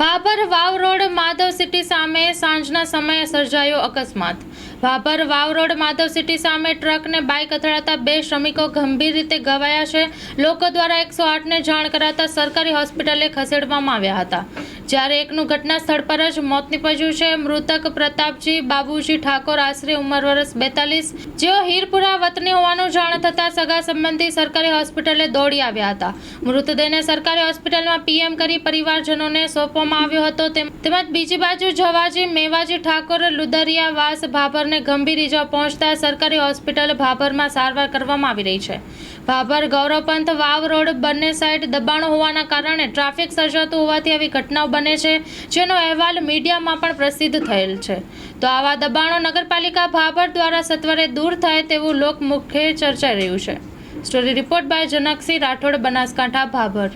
Bhabhar Vav road Madhav city સામે સાંજના સમયે સર્જાયો અકસ્માત. ભાભર વાવ રોડ માધવ સિટી સામે ટ્રકને બાઇક અથડાતા બે શ્રમિકો ગંભીર રીતે ઘવાયા છે. લોકો દ્વારા એકસો આઠને જાણ કરાતા સરકારી હોસ્પિટલે ખસેડવામાં આવ્યા હતા. જ્યારે એકનું ઘટના સ્થળ પર જ મોત નીપજ્યું છે, મૃતક પ્રતાપજી બાબુજી ઠાકોર આશરે ઉંમર વર્ષ બેતાલીસ. જેઓ હીરપુરા વતની હોવાનું જાણ થતાં સગા સંબંધી સરકારી હોસ્પિટલે દોડી આવ્યા હતા. મૃતદેહને સરકારી હોસ્પિટલમાં પીએમ કરી પરિવારજનોને સોંપવામાં આવ્યો હતો. તેમ- તેમજ બીજી બાજુ જવાજી મેવાજી ઠાકોર લુદરિયા વાસ ભાભરને ગંભીર ઇજા પહોંચતા સરકારી હોસ્પિટલ ભાભરમાં સારવાર કરવામાં આવી રહી છે. ભાભર ગૌરવપંથ વાવ રોડ બંને સાઈડ દબાણો હોવાના કારણે ટ્રાફિક સર્જાતું હોવાથી આવી ઘટનાઓ બને છે, જેનો અહેવાલ મીડિયામાં પણ પ્રસિદ્ધ થયેલ છે. તો આવા દબાણો નગરપાલિકા ભાભર દ્વારા સત્વરે દૂર થાય તેવું લોકમુખે ચર્ચાઈ રહ્યું છે. Story report by Janaksinh Rathod, Banaskantha, Bhabhar.